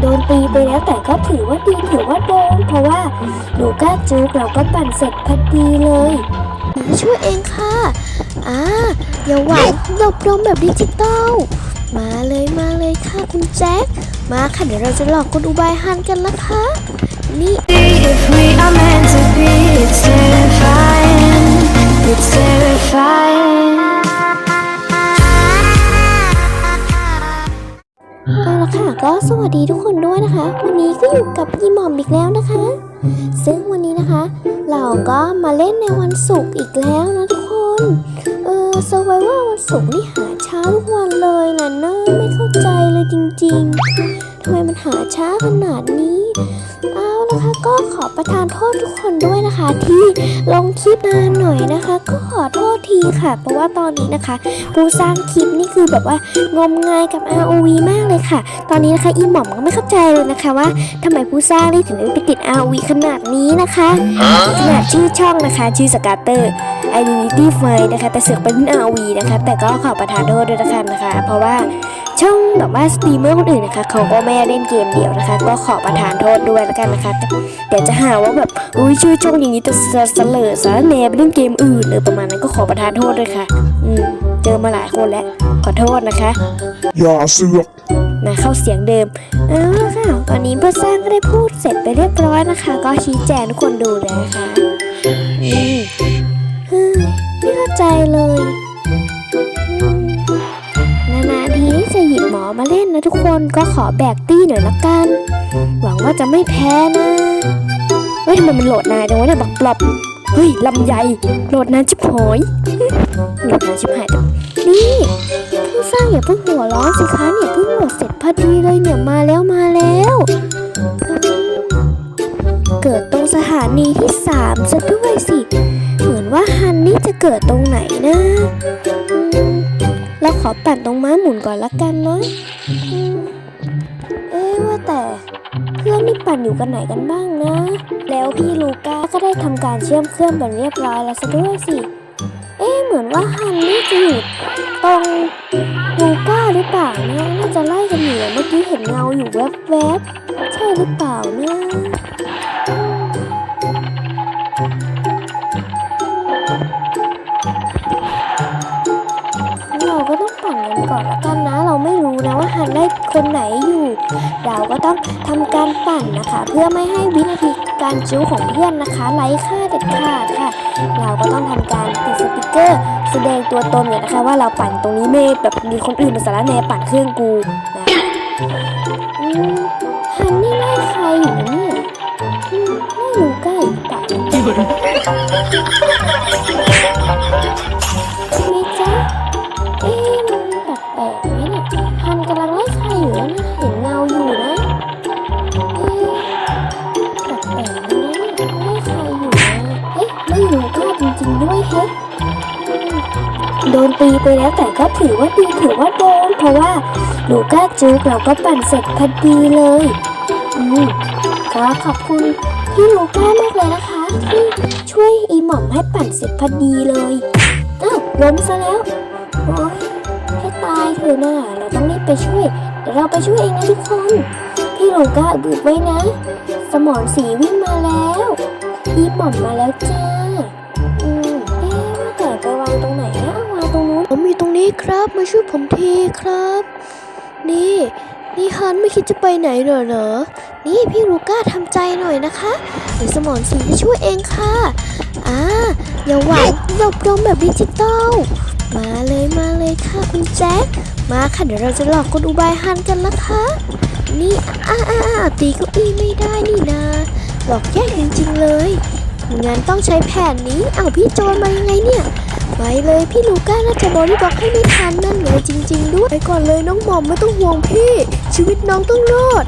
โดนตีไปแล้วแต่ก็ถือว่าดีถือว่าโดนเพราะว่าลูก้าจูกเราก็ปั่นเสร็จพอดีเลยหนีช่วยเองค่ะ อ่าอย่าหวังหลบลมแบบดิจิตอล มาเลยมาเลยค่ะคุณแจ็ค มาค่ะเดี๋ยวเราจะหลอกคนอุบายฮันกันนะคะ นี่ สวัสดีทุกคนด้วยนะคะ วันนี้ก็อยู่กับยีหมอมอีกแล้วนะคะ ซึ่งวันนี้นะคะ เราก็มาเล่นในวันศุกร์อีกแล้วนะทุกคน เออสวัยว่าวันศุกร์นี่หาช้าทุกวันเลยนะเนอะไม่เข้าใจเลยจริงๆทำไมมันหาช้าขนาดนี้อ่า นะคะก็ขอประทานโทษทุกคนด้วยนะคะ ที่ลงคลิปนานหน่อยนะคะ ก็ขอโทษทีค่ะ เพราะว่าตอนนี้นะคะผู้สร้างคลิปนี่คือแบบว่างมงายกับ ROV มากเลยค่ะ ตอนนี้นะคะอีหม่อมก็ไม่เข้าใจเลยนะคะว่าทำไมผู้สร้างนี่ถึงได้ไปติด ROV ขนาดนี้นะคะขนาดชื่อช่องนะคะ ชื่อสกาเตอร์ Identity f i นะคะแต่เสือกเป็น ROV นะคะ แต่ก็ขอประทานโทษด้วยนะคะนะคะ เพราะว่า ช่องแบบว่าสตรีมเมอร์คนอื่นนะคะเขาก็ไม่ได้เล่นเกมเดียวนะคะ ก็ขอประทานโทษด้วยแล้วกันนะคะ เดี๋ยวจะหาว่าแบบอุ้ยชื่อช่องอย่างนี้แต่เสเสลอสารแหนไปเล่นเกมอื่นหรือประมาณนั้นก็ขอประทานโทษด้วยค่ะ อืมเจอมาหลายคนแล้วขอโทษนะคะอย่าเสือกนะเข้าเสียงเดิมเอาละค่ะตอนนี้เพื่อสร้างก็ได้พูดเสร็จไปเรียบร้อยนะคะ ก็ชี้แจงทุกคนดูเลยนะคะอืมเฮ้ยไม่เข้าใจเลย มอมาเล่นนะทุกคนก็ขอแบกตี้หน่อยละกัน หวังว่าจะไม่แพ้นะเฮ้ยทำไมมันโหลดนานจังวะเนี่ยบักปลอบเฮ้ยลำไยโหลดนานชิบหอยโหลดนานชิบหายนี่ผู้สร้างอย่าเพิ่งหัวร้อนสิคะเนี่ยเพิ่งโหลดเสร็จพอดีเลยเนี่ยมาแล้วมาแล้ว เกิดตรงสถานีที่สามซะด้วยสิ เหมือนว่าฮันนี่จะเกิดตรงไหนนะอื เราขอปั่นตรงม้าหมุนก่อนละกันนะ เอ๊ว่าแต่เพื่อนนี่ปั่นอยู่กันไหนกันบ้างนะ แล้วพี่ลูก้าก็ได้ทำการเชื่อมเครื่องแบบเรียบร้อยแล้วซะด้วยสิ เอ๊เหมือนว่าฮันนี่จะอยู่ตรงลูก้าหรือเปล่านะน่าจะไล่กันอยู่อเมื่อกี้เห็นเงาอยู่แวบๆ ใช่หรือเปล่านะ คนไหนอยู่ เราก็ต้องทำการปั่นนะคะ เพื่อไม่ให้วินาทีการจิ้วของเพื่อนนะคะไร้ค่าเด็ดขาดค่ะ เราก็ต้องทำการติดสติกเกอร์แสดงตัวตนเนี่ยนะคะ ว่าเราปั่นตรงนี้ไม่แบบมีคนอื่นมาสารแหนปั่นเครื่องกูนะอืมฮันนี่ไล่ใครอยู่เนี่ยอืมไม่รู้ใกล้หรือเปล่ นตีไปแล้วแต่ก็ถือว่าดีถือว่าโดน เพราะว่าลูก้าจูกเราก็ปั่นเสร็จพอดีเลย อืมก็ขอบคุณพี่ลูก้ามากเลยนะคะที่ช่วยอีหม่อมให้ปั่นเสร็จพอดีเลยอ้าวล้มซะแล้วโอ้ยให้ตายเถอะนะเราต้องรีบไปช่วยเดี๋ยวเราไปช่วยเองนะทุกคน พี่ลูก้าบึกไว้นะ สมอนสีวิ่งมาแล้ว อีหม่อมมาแล้วจ้า นี้ครับ มาช่วยผมทีครับ นี่ นี่ฮันไม่คิดจะไปไหนเหรอเหรอ นี่พี่ลูก้าทำใจหน่อยนะคะเดี๋ยวสมอนสีจะช่วยเองค่ะ อ่า อย่าหวังหลบลมแบบดิจิตอล มาเลยมาเลยค่ะคุณแจ็ค มาค่ะเดี๋ยวเราจะหลอกคนอุบายฮันกันนะคะ นี่อ่าอ่าตีเก้าอี้ไม่ได้นี่นาหลอกแยกจริงๆเลยงั้นต้องใช้แผนนี้ เอ้าพี่โจรมายังไงเนี่ย ไปเลยพี่ลูก้าน่าจะบริบล็อกให้ไม่ทันนั่นเลยจริง ๆ ด้วยไปก่อนเลยน้องหมอมไม่ต้องห่วงพี่ ชีวิตน้องต้องรอด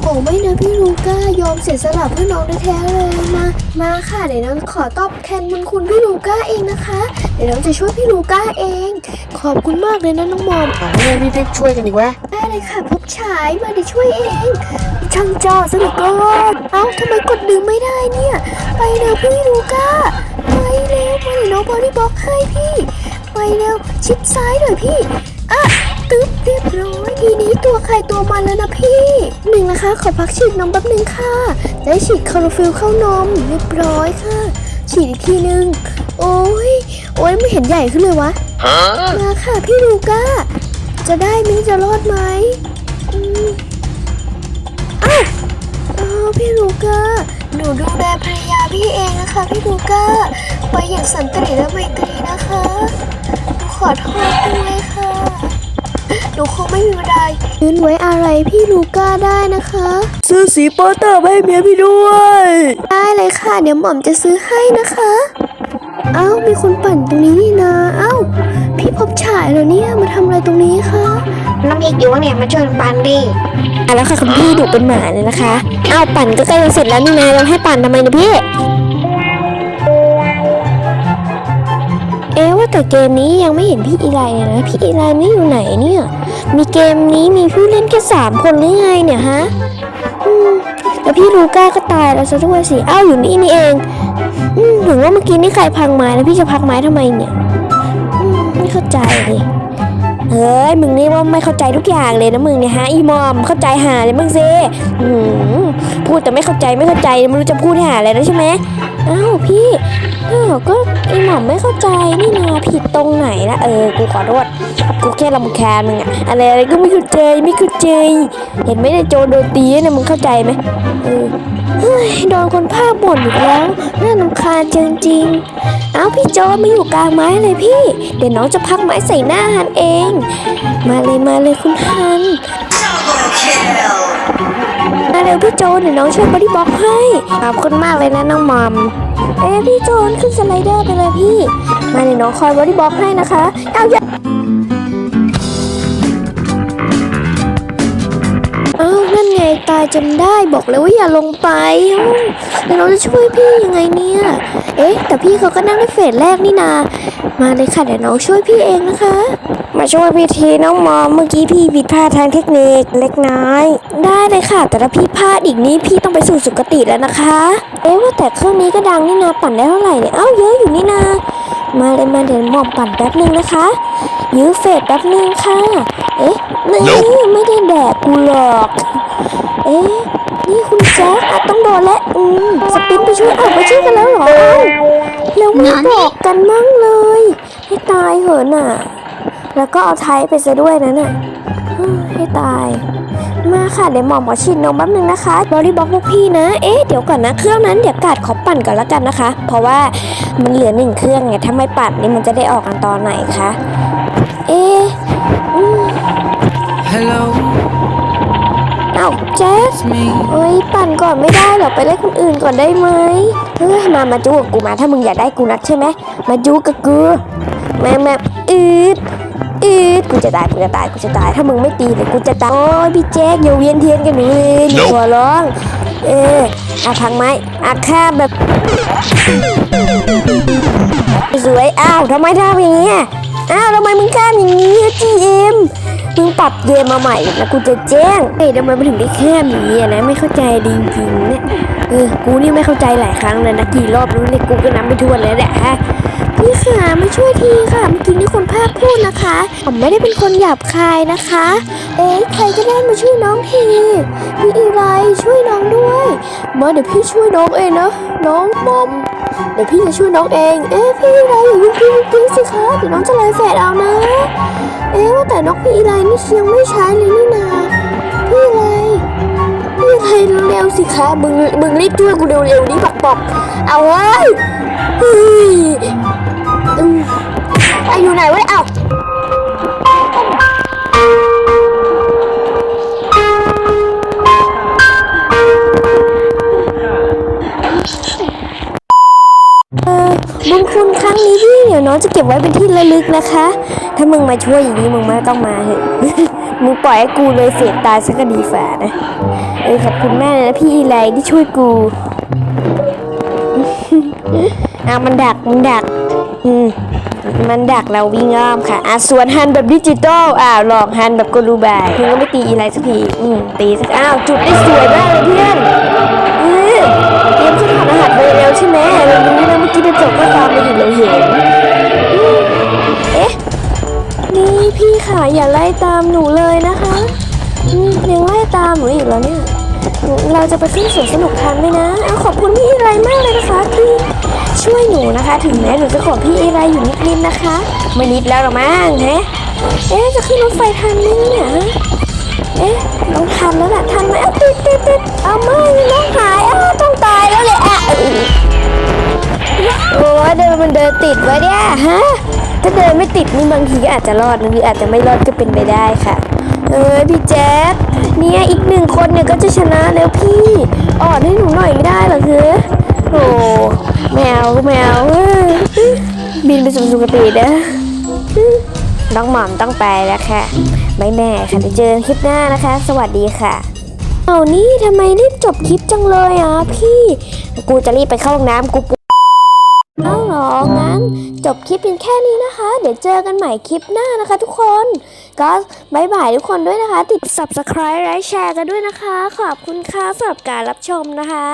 โอ้ไม่นะพี่ลูก้ายอมเสียสละเพื่อน้องแท้ๆเลยมามาค่ะเดี๋ยวน้องขอตอบแทนบุญคุณพี่ลูก้าเองนะคะ เดี๋ยวน้องจะช่วยพี่ลูก้าเอง ขอบคุณมากเลยนะน้องหมอมเอาไม่รีบๆช่วยกันดีกว่าได้เลยค่ะพบฉายมาเดี๋ยวช่วยเองช่างจอสนุกก่อนเอ้าทำไมกดดึงไม่ได้เนี่ย ไปเร็วพี่ลูก้า องบอดี้บล็อกให้พี่ ไปเร็วชิดซ้ายหน่อยพี่อะตึ๊บเรียบร้อยทีนี้ตัวใครตัวมันแล้วนะพี่หนึ่งนะคะ ขอพักฉีดนมแป๊บหนึ่งค่ะจะได้ฉีดคลอโรฟิลเข้านมเรียบร้อยค่ะ ฉีดอีกทีนึง โอ้ยโอ้ยไม่เห็นใหญ่ขึ้นเลยวะมาค่ะพี่ลูก้า จะได้ไหมจะรอดไหมอ้าวพี่ลูก้า หนูดูแลภรรยาพี่เองนะคะพี่ลูก้าไปอย่างสันติและไมตรีนะคะหนูขอโทษด้วยค่ะหนูคงไม่มีเวลายืนไว้อะไรพี่ลูก้าได้นะคะ ซื้อสีโปสเตอร์มาให้เมียพี่ด้วย ได้เลยค่ะ เดี๋ยวหม่อมจะซื้อให้นะคะเอ้ามีคนปั่นตรงนี้นี่นะเอ้าพี่พบฉายเหรอเนี่ยมาทำอะไรตรงนี้คะน้องเอกอยู่เนี่ยมาช่วยปันดิอะแล้วค่ะคุณพี่ดุเป็นหมาเลยนะคะเอ้าปั่นก็ใกล้จะเสร็จแล้วนี่นะเราให้ปั่นทำไมเนี่ยพี่ เอ๊ะว่าแต่เกมนี้ยังไม่เห็นพี่อีไลเลยนะพี่อีไลนี่อยู่ไหนเนี่ย มีเกมนี้มีผู้เล่นแค่สามคนหรือไงเนี่ยฮะอืมแล้วพี่ลูก้าก็ตายแล้วซะด้วยสิเอ้าอยู่นี่นี่เอง อืมถึงว่าเมื่อกี้นี่ใครพังไม้แล้วพี่จะพักไม้ทำไมเนี่ย ไม่เข้าใจเลย เฮ้ยมึงนี่ว่าไม่เข้าใจทุกอย่างเลยนะมึงเนี่ยฮะอีมอมเข้าใจหาเลยมึงสิพูดแต่ไม่เข้าใจไม่เข้าใจไม่รู้จะพูดหาอะไรแล้วใช่ไหมอ้าวพี่อ้าวก็อีหมอมไม่เข้าใจนี่นาผิดตรงไหนนะเออกูขอโทษกูแค่รำคาญมึงอะอะไรอะไรก็ไม่เข้าใจไม่เข้าใจเห็นไหมเนี่ยโจโดนตีเนี่ยมึงเข้าใจไหมเออเฮ้ยโดนคนภาคบ่นอีกแล้วน่ารำคาญจริงๆ เอ้าพี่โจมาอยู่กลางไม้เลยพี่ เดี๋ยวน้องจะพักไม้ใส่หน้าฮันเอง มาเลยมาเลยคุณฮันมาเร็วพี่โจเดี๋ยวน้องช่วยบอดี้บล็อกให้ขอบคุณมากเลยนะน้องมอมเอ๊พี่โจนขึ้นสไลเดอร์ไปเลยพี่ มาเดี๋ยวน้องคอยบอดี้บล็อกให้นะคะเอาอย่าอ้าวนั่นไงตายจนได้บอกเลยว่าอย่าลงไปเดี๋ยวเราจะช่วยพี่ยังไงเนี่ย เอ๊ะ แต่พี่เขาก็นั่งในเฟสแรกนี่นา มาเลยค่ะเดี๋ยวน้องช่วยพี่เองนะคะ มาช่วยพี่ทีน้องมอมเมื่อกี้พี่ผิดพลาดทางเทคนิคเล็กน้อย ได้เลยค่ะ แต่ถ้าพี่พลาดอีกนี้พี่ต้องไปสู่สุคติแล้วนะคะ เอ๊ะว่าแต่เครื่องนี้ก็ดังนี่นาปั่นได้เท่าไหร่เนี่ยเอ้าเยอะอยู่นี่นา มาเลยมาเดี๋ยวหมอมปั่นแป๊บนึงนะคะ ยื้อเฟสแป๊บนึงค่ะ เอ๊ะนี่ไม่ได้แดกกูหรอก เอ๊ะ นี่คุณแจ๊คอะต้องโดนแล้วอืมสปินไปช่วยอ้าวไปช่วยกันแล้วเหรอแล้วไม่บอกกันมั่งเลย ให้ตายเหอะน่ะ แล้วก็เอาไทยไปซะด้วยนะน่ะให้ตาย มาค่ะเดี๋ยวหมอหมอฉีดนมแป๊บนึงนะคะบริบอกพวกพี่นะ เอ๊ะเดี๋ยวก่อนนะเครื่องนั้นเดี๋ยวกาดขอปั่นก่อนละกันนะคะ เพราะว่ามันเหลือหนึ่งเครื่องไงถ้าไม่ปั่นนี่มันจะได้ออกกันตอนไหนคะ เอ๊ะอืม Hello, เอ้าแจ๊ส it's me. เอ้ยปั่นก่อนไม่ได้เหรอไปเล่นคนอื่นก่อนได้ไหมเฮ้ยมามาจูกับกูมาถ้ามึงอยากได้กูนักใช่ไหมมาจูกับกูมามาอืดอืดกูจะตายกูจะตายกูจะตายถ้ามึงไม่ตีเลยกูจะตายโอ้ยพี่แจ๊คอย่าเวียนเทียนกันหนูเลยหนูขอร้องเอออาพังไม้อาฆ่าแบบสวยอ้าวทำไมทำอย่างเงี้ย อ้าวทำไมมึงข้ามอย่างนี้จีเอ็มมึงปรับเกมมาใหม่นะกูจะแจ้งเฮ้ยทำไมมันถึงได้แคบอย่างนี้นะไม่เข้าใจจริงๆเนี่ยเออกูนี่ไม่เข้าใจหลายครั้งเลยนะกี่รอบรู้เลยกูก็นับไม่ถ้วนแล้วแหละฮะพี่ขามาช่วยทีค่ะเมื่อกี้นี่คนภาคพูดนะคะผมไม่ได้เป็นคนหยาบคายนะคะ เอ๊ะใครก็ได้มาช่วยน้องทีพี่อีไรช่วยน้องด้วยมาเดี๋ยวพี่ช่วยน้องเองนะน้องมอม เดี๋ยวพี่จะช่วยน้องเอง เอ๊ะพี่อีไรอย่ายุ่งพี่ยุ่งพี่สิคะเดี๋ยวน้องจะไล่แฝดเอานะ เอ๊ะว่าแต่นกพี่อีไลนี่ยังไม่ใช้เลยนี่นาพี่อีไลพี่อีไลเร็วสิคะมึงมึงรีบช่วยกูเร็วๆนี่ปักปอกเอาเว้ยเฮ้ยอืออยู่ไหนวะเนี่ยเอา บุญคุณครั้งนี้พี่เดี๋ยวน้องจะเก็บไว้เป็นที่ระลึกนะคะ ถ้ามึงมาช่วยอย่างนี้มึงไม่ต้องมาเหอะ มึงปล่อยให้กูเลยเสียตายซะก็ดีฝ่านะ เออขอบคุณแม่นะพี่อีไลที่ช่วยกูอะมันดักมันดัก อืมมันดักเราวิ่งอ้อมค่ะอะส่วนฮันแบบดิจิตอลอ้าวหลอกฮันแบบกลูบายมึงก็ไม่ตีอีไลสักทีอืมตีสักอ้าวจุดได้สวยมากเลยเพื่อน เออเตรียมจะถอดรหัสไปเร็วใช่ไหมเรารู้นะเมื่อกี้เราจบข้อความไปอยู่เราเห็นเอ๊ะ นี่พี่ค่ะอย่าไล่ตามหนูเลยนะคะยังไล่ตามหนูอีกแล้วเนี่ย เราจะไปขึ้นสวนสนุกทันไหมนะเอาขอบคุณพี่อีไรมากเลยนะคะที่ช่วยหนูนะคะ ถึงแม้หนูจะขอพี่อีไรอยู่นิดๆนะคะ ไม่นิดแล้วหรอมั้งฮะเอ๊ะจะขึ้นรถไฟทันไหมเนี่ยเอ๊ะน้องทันแล้วน่ะทันไหมเอ้าติดติดติดเอาไม่น้องหายอ้า แล้วเลยอะโอ้ยเดินมันเดินติดวะเนี่ยฮะ ถ้าเดินไม่ติดนี่บางทีก็อาจจะรอดหรืออาจจะไม่รอดก็เป็นไปได้ค่ะ เออพี่แจ๊คเนี่ยอีกหนึ่งคนเนี่ยก็จะชนะแล้วพี่อ่อนให้หนูหน่อยไม่ได้เหรอคือโอ้แมวแมวบินไปสู่สุคตินะน้องหม่อมต้องไปแล้วค่ะไม่แม่ค่ะเดี๋ยวเจอกันคลิปหน้านะคะ สวัสดีค่ะ เอานี่ทำไมรีบจบคลิปจังเลยอะพี่ กูจะรีบไปเข้าห้องน้ำกูปเอาหรอ งั้น จบคลิปเพียงแค่นี้นะคะ เดี๋ยวเจอกันใหม่คลิปหน้านะคะทุกคน ก็บายบายทุกคนด้วยนะคะ ติด subscribe และแชร์กันด้วยนะคะ ขอบคุณค่ะสำหรับการรับชมนะคะ